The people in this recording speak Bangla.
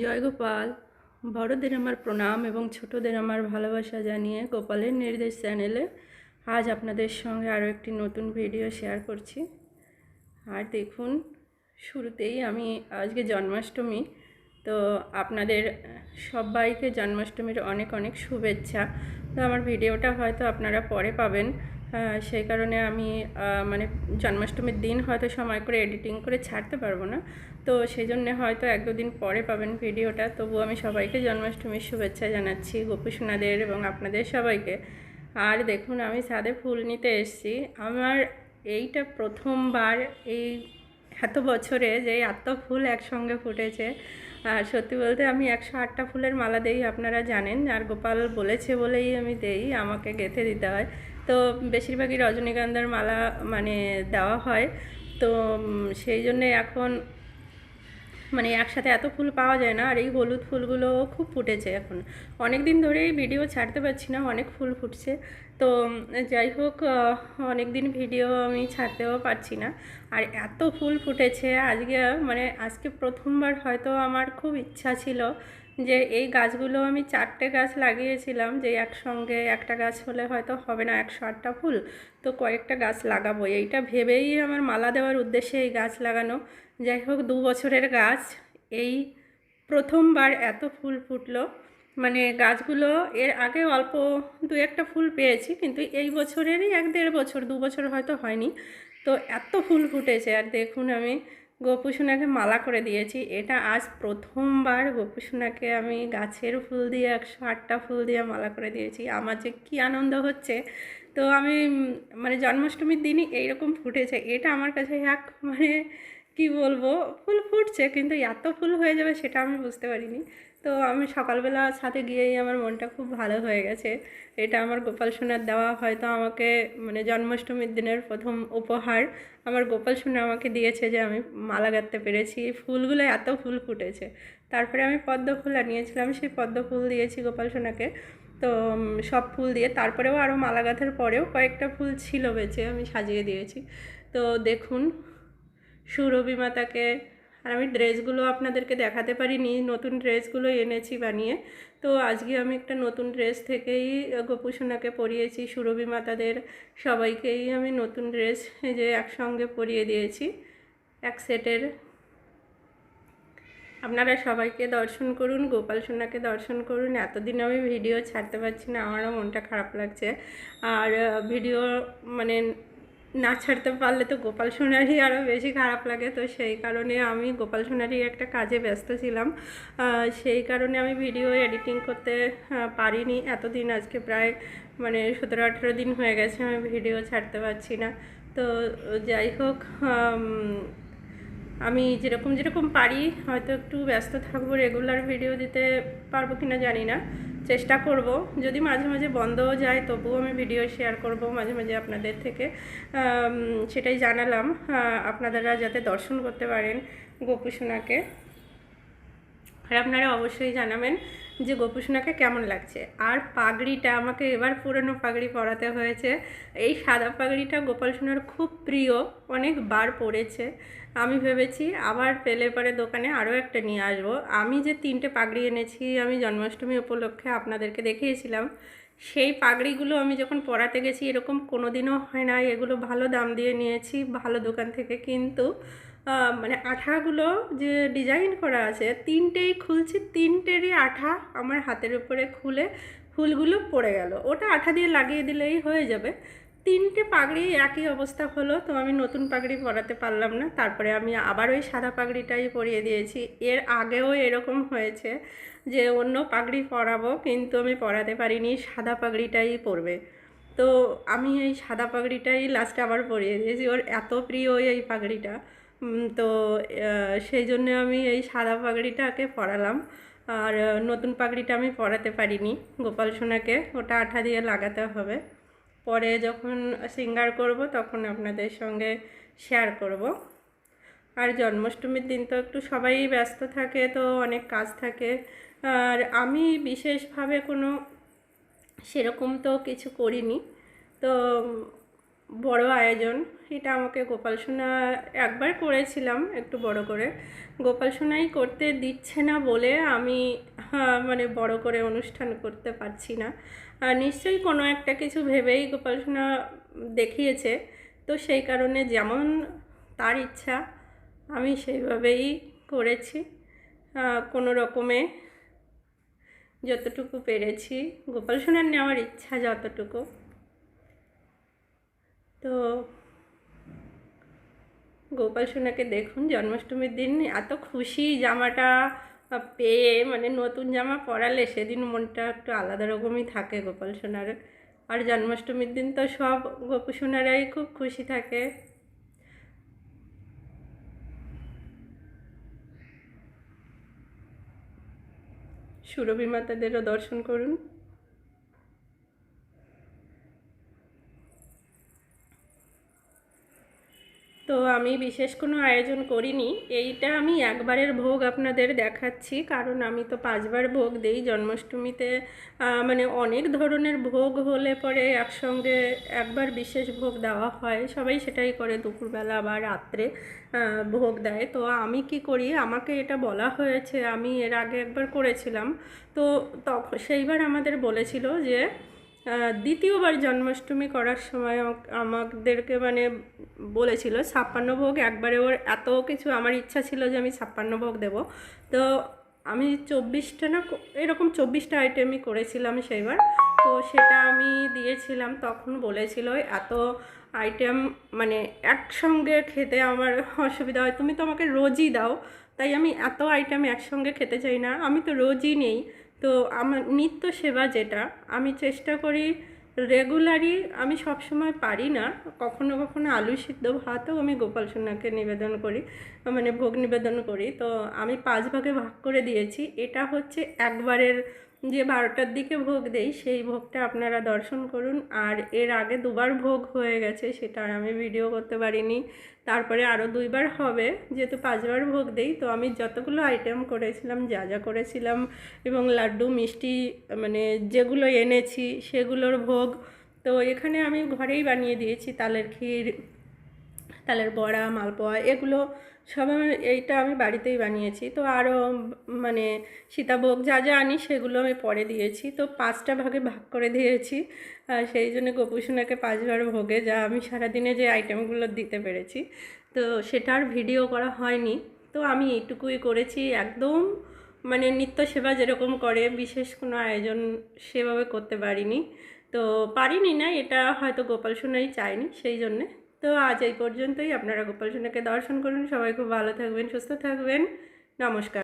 জয় গোপাল। বড়দের আমার প্রণাম এবং ছোটদের আমার ভালোবাসা জানিয়ে গোপালের নির্দেশ চ্যানেলে আজ আপনাদের সঙ্গে আরও একটি নতুন ভিডিও শেয়ার করছি। আর দেখুন, শুরুতেই আমি আজকে জন্মাষ্টমী, তো আপনাদের সবাইকে জন্মাষ্টমীর অনেক অনেক শুভেচ্ছা। তো আমার ভিডিওটা হয়তো আপনারা পরে পাবেন। সেই কারণে আমি মানে জন্মাষ্টমীর দিন হয়তো সময় করে এডিটিং করে ছাড়তে পারব না। তো সেই জন্যে হয়তো এক দুদিন পরে পাবেন ভিডিওটা। তবু আমি সবাইকে জন্মাষ্টমীর শুভেচ্ছা জানাচ্ছি গোপীসোনাদের এবং আপনাদের সবাইকে। আর দেখুন, আমি ছাদে ফুল নিতে এসেছি। আমার এইটা প্রথমবার এই এত বছরে যে এত ফুল একসঙ্গে ফুটেছে। আর সত্যি বলতে আমি একশো আটটা ফুলের মালা দেই আপনারা জানেন। আর গোপাল বলেছে বলেই আমি দেই, আমাকে গেঁথে দিতে হয়। তো বেশিরভাগই রজনীগন্ধার মালা মানে দেওয়া হয়। তো সেই জন্যে এখন মানে একসাথে এত ফুল পাওয়া যায় না, আর এই হলুদ ফুলগুলো খুব ফুটেছে এখন। অনেক দিন ধরেই ভিডিও ছাড়তে পারছি না, অনেক ফুল ফুটছে। তো যাই হোক অনেক দিন ভিডিও আমি ছাড়তেও পারছি না। আর এত ফুল ফুটেছে, আজকে মানে আজকে প্রথমবার হয়তো আমার খুব ইচ্ছা ছিল যে এই গাছগুলো আমি চারটে গাছ লাগিয়েছিলাম, যে একসঙ্গে একটা গাছ হলে হয়তো হবে না একশো আটটা ফুল, তো কয়েকটা গাছ লাগাবো। এইটা ভেবেই আমার মালা দেওয়ার উদ্দেশ্যে এই গাছ লাগানো। যাই হোক, দু বছরের গাছ। এই প্রথমবার এত ফুল ফুটলো। মানে গাছগুলো এর আগে অল্প দু একটা ফুল পেয়েছি, কিন্তু এই বছরেরই এক দেড় বছর, দু বছর হয়তো হয়নি। তো এত ফুল ফুটেছে, আর দেখুন আমি গোপুসোনাকে মালা করে দিয়েছি। এটা আজ প্রথমবার গোপুসোনাকে আমি গাছের ফুল দিয়ে, একশো আটটা ফুল দিয়ে মালা করে দিয়েছি। আমার যে কী আনন্দ হচ্ছে। তো আমি মানে জন্মাষ্টমীর দিনই এইরকম ফুটেছে। এটা আমার কাছে এক মানে কি বলব? ফুল ফুটছে, কিন্তু এত ফুল হয়ে যাবে সেটা আমি বুঝতে পারিনি। তো আমি সকালবেলা ছাদে গিয়েই আমার মনটা খুব ভালো হয়ে গেছে। এটা আমার গোপাল সোনার দেওয়া হয়তো আমাকে মানে জন্মাষ্টমীর দিনের প্রথম উপহার। আমার গোপাল সোনা আমাকে দিয়েছে যে আমি মালা গাঁথতে পেরেছি। ফুলগুলো এত ফুল ফুটেছে। তারপরে আমি পদ্ম ফুল আনিয়েছিলাম, সেই পদ্ম ফুল দিয়েছি গোপাল সোনাকে। তো সব ফুল দিয়ে তারপরেও আরও মালা গাঁথার পরেও কয়েকটা ফুল ছিল বেঁচে আমি সাজিয়ে দিয়েছি। তো দেখুন সুরভি মাতাকে। আর আমি ড্রেসগুলো আপনাদেরকে দেখাতে পারিনি, নতুন ড্রেসগুলো এনেছি বানিয়ে। তো আজকে আমি একটা নতুন ড্রেস থেকেই গোপুসোনাকে পরিয়েছি, সুরভি মাতাদের সবাইকেই আমি নতুন ড্রেস যে একসঙ্গে পরিয়ে দিয়েছি, এক সেটের। আপনারা সবাইকে দর্শন করুন, গোপাল সোনাকে দর্শন করুন। এতদিন আমি ভিডিও ছাড়তে পারছি না, আমারও মনটা খারাপ লাগছে। আর ভিডিও মানে না ছাড়তে পারলে তো গোপাল সোনারই আরও বেশি খারাপ লাগে। তো সেই কারণে আমি গোপাল সোনারই একটা কাজে ব্যস্ত ছিলাম। সেই কারণে আমি ভিডিও এডিটিং করতে পারিনি। এতদিন আজকে প্রায় মানে সতেরো, আঠেরো দিন হয়ে গেছে আমি ভিডিও ছাড়তে পারছি না। তো যাই হোক আম, যেরকম যেরকম পারি হয়তো একটু ব্যস্ত থাকব রেগুলার ভিডিও দিতে পারব কি না জানি না। চেষ্টা করব। যদি মাঝে মাঝে বন্ধও যায় তবুও আমি ভিডিও শেয়ার করব মাঝে মাঝে আপনাদের থেকে। সেটাই জানালাম। আপনারা যাতে দর্শন করতে পারেন গোপুসোনাকে। আর আপনারা অবশ্যই জানাবেন যে গোপুসোনাকে কেমন লাগছে। আর পাগড়িটা, আমাকে এবার পুরনো পাগড়ি পরাতে হয়েছে। এই সাদা পাগড়িটা গোপাল সোনার খুব প্রিয় অনেকবার পরেছে। আমি ভেবেছি আবার পেলে পরে দোকানে আরও একটা নিয়ে আসব। আমি যে তিনটে পাগড়ি এনেছি, আমি জন্মাষ্টমী উপলক্ষে আপনাদেরকে দেখিয়েছিলাম। সেই পাগড়িগুলো আমি যখন পরাতে গেছি, এরকম কোনো দিনও হয় না। এগুলো ভালো দাম দিয়ে নিয়েছি, ভালো দোকান থেকে। কিন্তু মানে আঠাগুলো যে ডিজাইন করা আছে, তিনটেই খুলছি, তিনটেরই আঠা আমার হাতের উপরে খুলে ফুলগুলো পড়ে গেল। ওটা আঠা দিয়ে লাগিয়ে দিলেই হয়ে যাবে। তিনটে পাগড়ি একই অবস্থা হলো, তো আমি নতুন পাগড়ি পরাতে পারলাম না। তারপরে আমি আবার ওই সাদা পাগড়িটাই পরিয়ে দিয়েছি। এর আগেও এরকম হয়েছে যে, অন্য পাগড়ি পরাবো, কিন্তু আমি পরাতে পারিনি, সাদা পাগড়িটাই পরবে। তো আমি এই সাদা পাগড়িটাই লাস্টে আবার পরিয়ে দিয়েছি। ওর এত প্রিয় এই পাগড়িটা। তো সেই জন্য আমি এই সাদা পাগড়িটাকে পরালাম। আর নতুন পাগড়িটা আমি পরাতে পারিনি। গোপাল সোনাকে ওটা আঠা দিয়ে লাগাতে হবে। পরে যখন সিঙ্গার করব, তখন আপনাদের সঙ্গে শেয়ার করব। আর জন্মাষ্টমীর দিন তো একটু সবাই ব্যস্ত থাকে, তো অনেক কাজ থাকে। আর আমি বিশেষভাবে কোনো সেরকম তো কিছু করিনি। তো বড় আয়োজন। এটা আমাকে গোপাল সোনা একবার করেছিলাম একটু বড় করে। গোপাল সোনাই করতে দিচ্ছে না বলে আমি হ্যাঁ, মানে বড় করে অনুষ্ঠান করতে পারছি না। নিশ্চয়ই কোনো একটা কিছু ভেবেই গোপাল সোনা দেখিয়েছে। তো সেই কারণে যেমন তার ইচ্ছা আমি সেইভাবেই করেছি। কোনো রকমে যতটুকু পেরেছি গোপাল সোনার নেওয়ার ইচ্ছা যতটুকু। তো গোপাল সোনাকে দেখুন, জন্মাষ্টমীর দিন এত খুশি জামাটা পেয়ে মানে নতুন জামা পরালে সেদিন মনটা একটু আলাদা রকমই থাকে গোপাল সোনার। আর জন্মাষ্টমীর দিন তো সব গোপু সোনারাই খুব খুশি থাকে। সুরভি মাতাদেরও দর্শন করুন তো আমি বিশেষ কোনো আয়োজন করিনি। এইটা আমি একবারের ভোগ আপনাদের দেখাচ্ছি, কারণ আমি তো পাঁচবার ভোগ দেই। জন্মাষ্টমীতে মানে অনেক ধরনের ভোগ হলে পরে একসঙ্গে একবার বিশেষ ভোগ দেওয়া হয়। সবাই সেটাই করে দুপুরবেলা বা রাত্রে ভোগ দেয়। তো আমি কি করি? আমাকে এটা বলা হয়েছে। আমি এর আগে একবার করেছিলাম। তো তখন সেইবার আমাদের বলেছিল যে দ্বিতীয়বার জন্মাষ্টমী করার সময় আমাদেরকে মানে বলেছিল, ছাপ্পান্ন ভোগ, একবারে ওর এত কিছু আমার ইচ্ছা ছিল যে আমি ছাপ্পান্ন ভোগ দেব। তো আমি চব্বিশটা না এরকম চব্বিশটা আইটেমই করেছিলাম সেইবার। তো সেটা আমি দিয়েছিলাম, তখন বলেছিল, এত আইটেম মানে একসঙ্গে খেতে আমার অসুবিধা হয়, তুমি তো আমাকে রোজই দাও। তাই আমি এত আইটেম একসঙ্গে খেতে চাই না, আমি তো রোজই নেই। তো আমার নিত্য সেবা যেটা, আমি চেষ্টা করি রেগুলারই আমি সবসময় পারি না। কখনো কখনো আলু সিদ্ধ ভাতও আমি গোপাল সোনাকে নিবেদন করি মানে ভোগ নিবেদন করি। তো আমি পাঁচ ভাগে ভাগ করে দিয়েছি। এটা হচ্ছে একবারের যে বারোটার দিকে ভোগ দেই, সেই ভোগটা আপনারা দর্শন করুন। আর এর আগে দুবার ভোগ হয়ে গেছে, সেটা আর আমি ভিডিও করতে পারিনি। তারপরে আরও দুইবার হবে, যেহেতু পাঁচবার ভোগ দেই, তো আমি যতগুলো আইটেম করেছিলাম, যা যা করেছিলাম, এবং লাড্ডু, মিষ্টি মানে যেগুলো এনেছি, সেগুলোর ভোগ, তো এখানে আমি ঘরেই বানিয়ে দিয়েছি, তালের ক্ষীর তালের বড়া, মালপোয়া এগুলো সব আমি এইটা আমি বাড়িতেই বানিয়েছি। তো আরও মানে সীতাভোগ যা যা আনি সেগুলো আমি পরে দিয়েছি। তো পাঁচটা ভাগে ভাগ করে দিয়েছি। সেই জন্য গোপুসোনাকে পাঁচবার ভোগে যা আমি সারাদিনে যে আইটেমগুলো দিতে পেরেছি। তো সেটার ভিডিও করা হয়নি। তো আমি এইটুকুই করেছি। একদম মানে নিত্য সেবা যেরকম করে, বিশেষ কোনো আয়োজন সেভাবে করতে পারিনি। তো পারিনি না, এটা হয়তো গোপাল সোনাই চায়নি সেই জন্যে। তো আজ এই পর্যন্তই। আপনারা গোপাল সোনাকে দর্শন করুন। সবাই খুব ভালো থাকবেন, সুস্থ থাকবেন। নমস্কার।